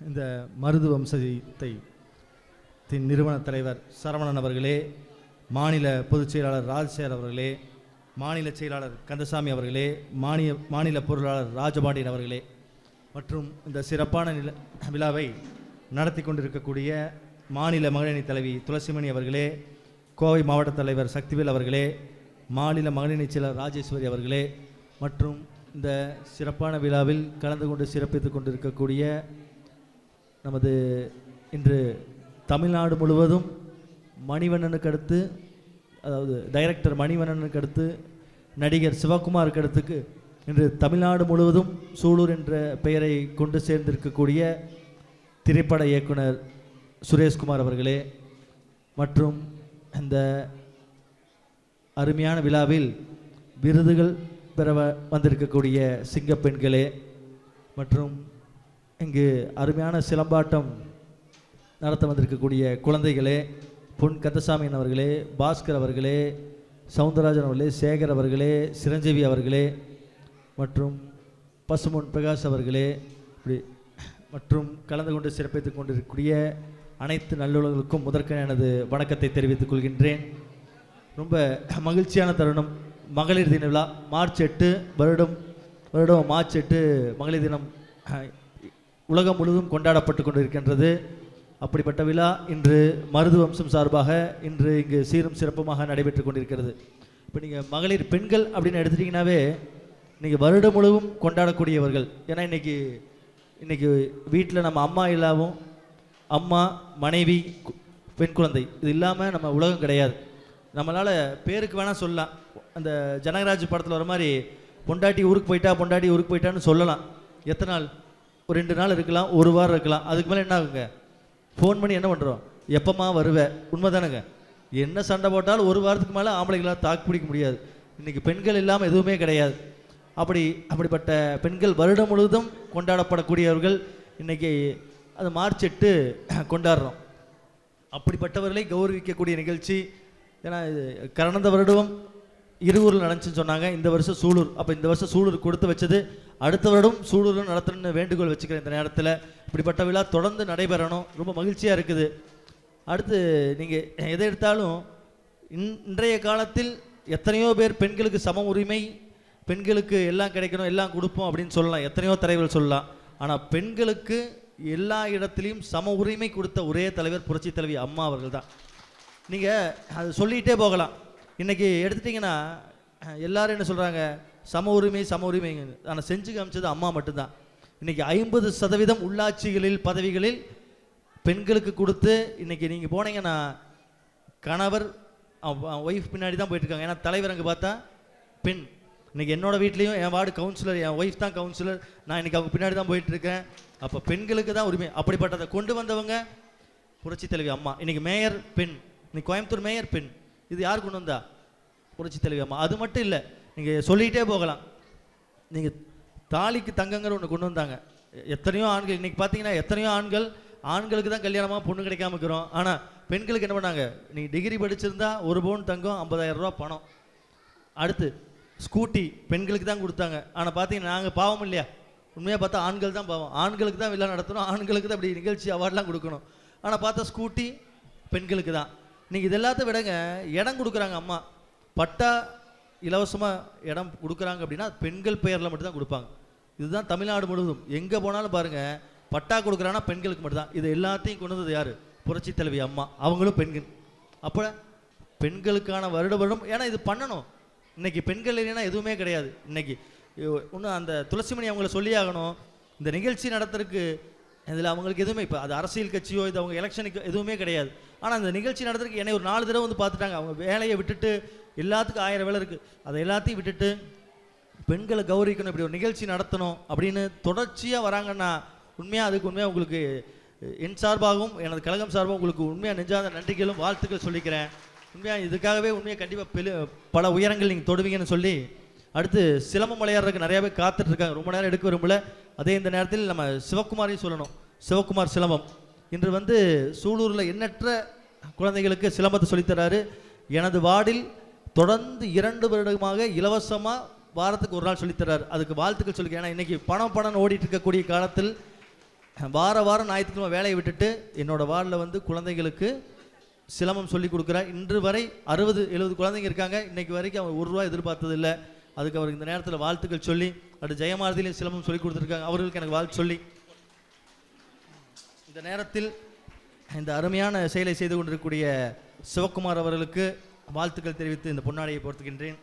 இந்த மருது வம்சத்தை தின் நிறுவன தலைவர் சரவணன் அவர்களே மாநில பொதுச் செயலாளர் ராஜசேகர் அவர்களே மாநில செயலாளர் கந்தசாமி அவர்களே மானிய மாநில பொருளாளர் ராஜபாண்டியன் அவர்களே மற்றும் இந்த சிறப்பான நில விழாவை நடத்தி கொண்டிருக்கக்கூடிய மாநில மகளிரணி தலைவி துளசிமணி அவர்களே கோவை மாவட்ட தலைவர் சக்திவேல் அவர்களே மாநில மகளிரணி செயலர் ராஜேஸ்வரி அவர்களே மற்றும் இந்த சிறப்பான விழாவில் கலந்து கொண்டு சிறப்பித்துக் கொண்டிருக்கக்கூடிய நமது இன்று தமிழ்நாடு முழுவதும் மணிவண்ணனுக்கு அடுத்து அதாவது டைரக்டர் மணிவண்ணனுக்கு அடுத்து நடிகர் சிவகுமாருக்கு அடுத்துக்கு இன்று தமிழ்நாடு முழுவதும் சூலூர் என்ற பெயரை கொண்டு சேர்ந்திருக்கக்கூடிய திரைப்பட இயக்குனர் சுரேஷ்குமார் அவர்களே மற்றும் இந்த அருமையான விழாவில் விருதுகள் பெற வந்திருக்கக்கூடிய சிங்கப்பெண்களே மற்றும் இங்கு அருமையான சிலம்பாட்டம் நடத்த வந்திருக்கக்கூடிய குழந்தைகளே பொன் கந்தசாமியின் அவர்களே பாஸ்கர் அவர்களே சவுந்தரராஜன் அவர்களே சேகர் அவர்களே சிரஞ்சீவி அவர்களே மற்றும் பசுமொன் பிரகாஷ் அவர்களே இப்படி மற்றும் கலந்து கொண்டு சிறப்பித்துக் கொண்டிருக்கக்கூடிய அனைத்து நல்லுறவுகளுக்கும் முதற்க எனது வணக்கத்தை தெரிவித்துக் கொள்கின்றேன். ரொம்ப மகிழ்ச்சியான தருணம். மகளிர் தின விழா மார்ச் எட்டு வருடம் வருடம் மார்ச் எட்டு மகளிர் தினம் உலகம் முழுவதும் கொண்டாடப்பட்டு கொண்டிருக்கின்றது. அப்படிப்பட்ட விழா இன்று மருது வம்சம் சார்பாக இன்று இங்கு சீரும் சிறப்புமாக நடைபெற்று கொண்டிருக்கிறது. இப்போ நீங்கள் மகளிர் பெண்கள் அப்படின்னு எடுத்துட்டிங்கனாவே இன்றைக்கி வருடம் முழுவதும் கொண்டாடக்கூடியவர்கள். ஏன்னா இன்னைக்கு இன்றைக்கி வீட்டில் நம்ம அம்மா இல்லாமல் அம்மா மனைவி பெண் குழந்தை இது இல்லாமல் நம்ம உலகம் கிடையாது. நம்மளால் பேருக்கு வேணால் சொல்லலாம். அந்த ஜனகராஜ் படத்தில் வர மாதிரி பொண்டாட்டி ஊருக்கு போயிட்டா பொண்டாட்டி ஊருக்கு போயிட்டான்னு சொல்லலாம். எத்தனை நாள்? ஒரு ரெண்டு நாள் இருக்கலாம் ஒரு வாரம் இருக்கலாம் அதுக்கு மேலே என்ன ஆகுங்க ஃபோன் பண்ணி என்ன பண்ணுறோம் எப்போம்மா வருவேன் உண்மை தானேங்க என்ன சண்டை போட்டாலும் ஒரு வாரத்துக்கு மேலே ஆம்பளைங்களால் தாக்கு பிடிக்க முடியாது. இன்றைக்கி பெண்கள் இல்லாமல் எதுவுமே கிடையாது. அப்படி அப்படிப்பட்ட பெண்கள் வருடம் முழுவதும் கொண்டாடப்படக்கூடியவர்கள் இன்னைக்கு அது மார்ச் எட்டு கொண்டாடுறோம். அப்படிப்பட்டவர்களை கௌரவிக்கக்கூடிய நிகழ்ச்சி. ஏன்னா இது கடந்த வருடம் இருவூரில் நடந்துச்சுன்னு சொன்னாங்க. இந்த வருஷம் சூலூர் அப்போ இந்த வருஷம் சூலூர் கொடுத்து வச்சது அடுத்த வருடம் சூலூரில் நடத்தணும்னு வேண்டுகோள் வச்சுக்கிறேன் இந்த நேரத்தில். இப்படிப்பட்ட விழா தொடர்ந்து நடைபெறணும். ரொம்ப மகிழ்ச்சியாக இருக்குது. அடுத்து நீங்கள் எதை எடுத்தாலும் இன்- இன்றைய காலத்தில் எத்தனையோ பேர் பெண்களுக்கு சம உரிமை பெண்களுக்கு எல்லாம் கிடைக்கணும் எல்லாம் கொடுப்போம் அப்படின்னு சொல்லலாம். எத்தனையோ தலைவர்கள் சொல்லலாம். ஆனால் பெண்களுக்கு எல்லா இடத்துலையும் சம உரிமை கொடுத்த ஒரே தலைவர் புரட்சி தலைவி அம்மா அவர்கள் தான். நீங்கள் அது சொல்லிகிட்டே போகலாம். இன்றைக்கி எடுத்துட்டிங்கன்னா எல்லாரும் என்ன சொல்கிறாங்க சம உரிமை சம உரிமை ஆனால் செஞ்சு காமிச்சது அம்மா மட்டும்தான். இன்றைக்கி ஐம்பது சதவீதம் உள்ளாட்சிகளில் பதவிகளில் பெண்களுக்கு கொடுத்து இன்றைக்கி நீங்கள் போனீங்கன்னா கணவர் ஒய்ஃப் பின்னாடி தான் போயிட்டு இருக்காங்க ஏன்னா தலைவர் அங்கே பார்த்தா பெண். இன்னைக்கு என்னோட வீட்லேயும் என் வார்டு கவுன்சிலர் என் ஒய்ஃப் தான் கவுன்சிலர் நான் இன்னைக்கு அவங்க பின்னாடி தான் போயிட்டு இருக்கேன் அப்போ பெண்களுக்கு தான் உரிமை. அப்படிப்பட்டதை கொண்டு வந்தவங்க புரட்சி தலைவி அம்மா. இன்னைக்கு மேயர் பெண். இன்னைக்கு கோயம்புத்தூர் மேயர் பெண். இது யார் கொண்டு வந்தா? புரட்சி தலைவி அம்மா. அது மட்டும் இல்லை நீங்கள் சொல்லிகிட்டே போகலாம். நீங்கள் தாலிக்கு தங்கங்கிற ஒன்று கொண்டு வந்தாங்க. எத்தனையோ ஆண்கள் இன்றைக்கி பார்த்தீங்கன்னா எத்தனையோ ஆண்கள் ஆண்களுக்கு தான் கல்யாணமாக பொண்ணு கிடைக்காம இருக்கிறோம். ஆனால் பெண்களுக்கு என்ன பண்ணாங்க? நீங்கள் டிகிரி படிச்சிருந்தா ஒரு பவுன் தங்கம் 50000 ரூபா பணம். அடுத்து ஸ்கூட்டி பெண்களுக்கு தான் கொடுத்தாங்க. ஆனால் பார்த்தீங்கன்னா நாங்கள் பாவம் இல்லையா? உண்மையாக பார்த்தா ஆண்கள் தான் பாவம். ஆண்களுக்கு தான் விழா நடத்தணும். ஆண்களுக்கு தான் இப்படி நிகழ்ச்சி அவார்ட்லாம் கொடுக்கணும். ஆனால் பார்த்தா ஸ்கூட்டி பெண்களுக்கு தான். நீங்கள் இது எல்லாத்தையும் விடங்க இடம் கொடுக்குறாங்க அம்மா. பட்டா இலவசமாக இடம் கொடுக்குறாங்க அப்படின்னா பெண்கள் பெயரில் மட்டும்தான் கொடுப்பாங்க. இதுதான் தமிழ்நாடு முழுவதும். எங்கே போனாலும் பாருங்கள் பட்டா கொடுக்குறாங்கன்னா பெண்களுக்கு மட்டும்தான். இது எல்லாத்தையும் கொண்டு வந்தது யார்? புரட்சி தலைவி அம்மா. அவங்களும் பெண்கள். அப்போ பெண்களுக்கான வருட வருடம் ஏன்னா இது பண்ணணும். இன்னைக்கு பெண்கள் இல்லைன்னா எதுவுமே கிடையாது. இன்னைக்கு இன்னும் அந்த துளசிமணி அவங்கள சொல்லி ஆகணும். இந்த நிகழ்ச்சி நடத்துறதுக்கு இதில் அவங்களுக்கு எதுவுமே இப்போ அது அரசியல் கட்சியோ இது அவங்க எலெக்ஷனுக்கு எதுவுமே கிடையாது. ஆனால் அந்த நிகழ்ச்சி நடத்துறதுக்கு என்னை ஒரு நாலு தடவை வந்து பார்த்துட்டாங்க. அவங்க வேலையை விட்டுட்டு எல்லாத்துக்கும் ஆயிரம் வேலை இருக்குது அதை எல்லாத்தையும் விட்டுட்டு பெண்களை கௌரவிக்கணும் இப்படி ஒரு நிகழ்ச்சி நடத்தணும் அப்படின்னு தொடர்ச்சியாக வராங்கன்னா உண்மையாக அதுக்கு உண்மையாக உங்களுக்கு என் சார்பாகவும் எனது கழகம் சார்பாகவும் உங்களுக்கு உண்மையாக நெஞ்சாத நன்றிகளும் வாழ்த்துக்கள் சொல்லிக்கிறேன். உண்மையாக இதுக்காகவே உண்மையாக கண்டிப்பாக பெரு பல உயரங்கள் நீங்கள் தொடுவீங்கன்னு சொல்லி அடுத்து சிலம்பம் விளையாடுறதுக்கு நிறையாவே பேர் காத்துட்டு இருக்காங்க. ரொம்ப நேரம் எடுக்க விரும்பல. அதே இந்த நேரத்தில் நம்ம சிவகுமாரையும் சொல்லணும். சிவகுமார் சிலம்பம். இன்று வந்து சூலூரில் எண்ணற்ற குழந்தைகளுக்கு சிலம்பத்தை சொல்லித்தராரு. எனது வார்டில் தொடர்ந்து இரண்டு வருடமாக இலவசமாக வாரத்துக்கு ஒரு நாள் சொல்லித்தராரு. அதுக்கு வாழ்த்துக்கள் சொல்லி ஏன்னா இன்னைக்கு பணம் பணம் ஓடிட்டு இருக்கக்கூடிய காலத்தில் வார வாரம் ஞாயிற்றுக்கிழமை வேலையை விட்டுட்டு என்னோட வார்டில் வந்து குழந்தைகளுக்கு சிலம்பம் சொல்லி கொடுக்குறார். இன்று வரை அறுபது எழுபது குழந்தைங்க இருக்காங்க. இன்னைக்கு வரைக்கும் அவர் ஒரு ரூபா எதிர்பார்த்தது இல்லை அதுக்கு அவர் இந்த நேரத்தில் வாழ்த்துக்கள் சொல்லி அடுத்து ஜெயமாரதியிலையும் சிலம்பம் சொல்லி கொடுத்துருக்காங்க. அவர்களுக்கு எனக்கு வாழ்த்து சொல்லி இந்த நேரத்தில் இந்த அருமையான செயலை செய்து கொண்டிருக்கக்கூடிய சிவகுமார் அவர்களுக்கு வாழ்த்துக்கள் தெரிவித்து இந்த பொன்னாடையை போர்த்துகின்றேன்.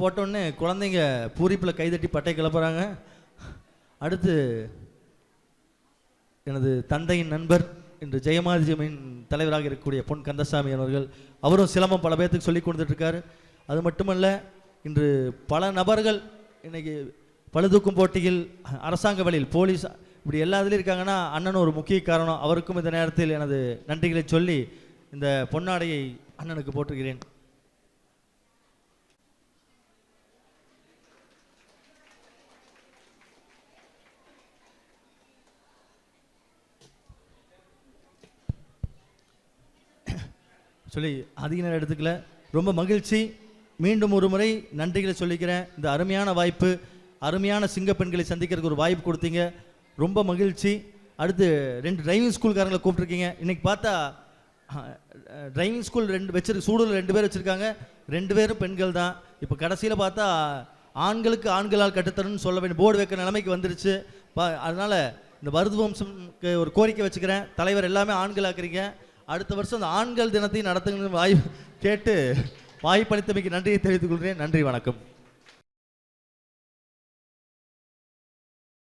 போட்டோன்னே குழந்தைங்க பூரிப்பில் கைதட்டி பட்டை கிளப்புறாங்க. அடுத்து எனது தந்தையின் நண்பர் இன்று ஜெயமாதிஜமின் தலைவராக இருக்கக்கூடிய பொன் கந்தசாமி அவர்கள். அவரும் சிலம்பம் பல பேர்த்துக்கு சொல்லி கொடுத்துட்ருக்காரு. அது மட்டுமல்ல இன்று பல நபர்கள் இன்றைக்கி பழுதூக்கும் போட்டியில் அரசாங்க வழியில் போலீஸ் இப்படி எல்லா இதுலையும் இருக்காங்கன்னா அண்ணன் ஒரு முக்கிய காரணம். அவருக்கும் இந்த நேரத்தில் எனது நன்றிகளை சொல்லி இந்த பொன்னாடையை அண்ணனுக்கு போட்டுக்கிறேன் சொல்லி அதிக நேரம் எடுத்துக்கல. ரொம்ப மகிழ்ச்சி. மீண்டும் ஒரு முறை நன்றிகளை சொல்லிக்கிறேன். இந்த அருமையான வாய்ப்பு அருமையான சிங்க பெண்களை சந்திக்கிறதுக்கு ஒரு வாய்ப்பு கொடுத்தீங்க. ரொம்ப மகிழ்ச்சி. அடுத்து ரெண்டு டிரைவிங் ஸ்கூல்காரங்களை கூப்பிட்ருக்கீங்க இன்றைக்கி பார்த்தா டிரைவிங் ஸ்கூல் ரெண்டு வச்சிரு சூடூரில் ரெண்டு பேர் வச்சுருக்காங்க. ரெண்டு பேரும் பெண்கள் தான். இப்போ கடைசியில் பார்த்தா ஆண்களுக்கு ஆண்களால் கட்டுத்தரணும்னு சொல்ல வேண்டிய போர்டு வைக்கிற நிலைமைக்கு வந்துருச்சு. அதனால் இந்த மருது வம்சம்க்கு ஒரு கோரிக்கை வச்சுக்கிறேன். தலைவர் எல்லாமே ஆண்களாக்குறீங்க. அடுத்த வருஷம் அந்த ஆண்கள் தினத்தையும் நடத்துங்க வாய் கேட்டு வாய்ப்பளித்தமைக்கு நன்றியை தெரிவித்துக் கொள்கிறேன். நன்றி வணக்கம்.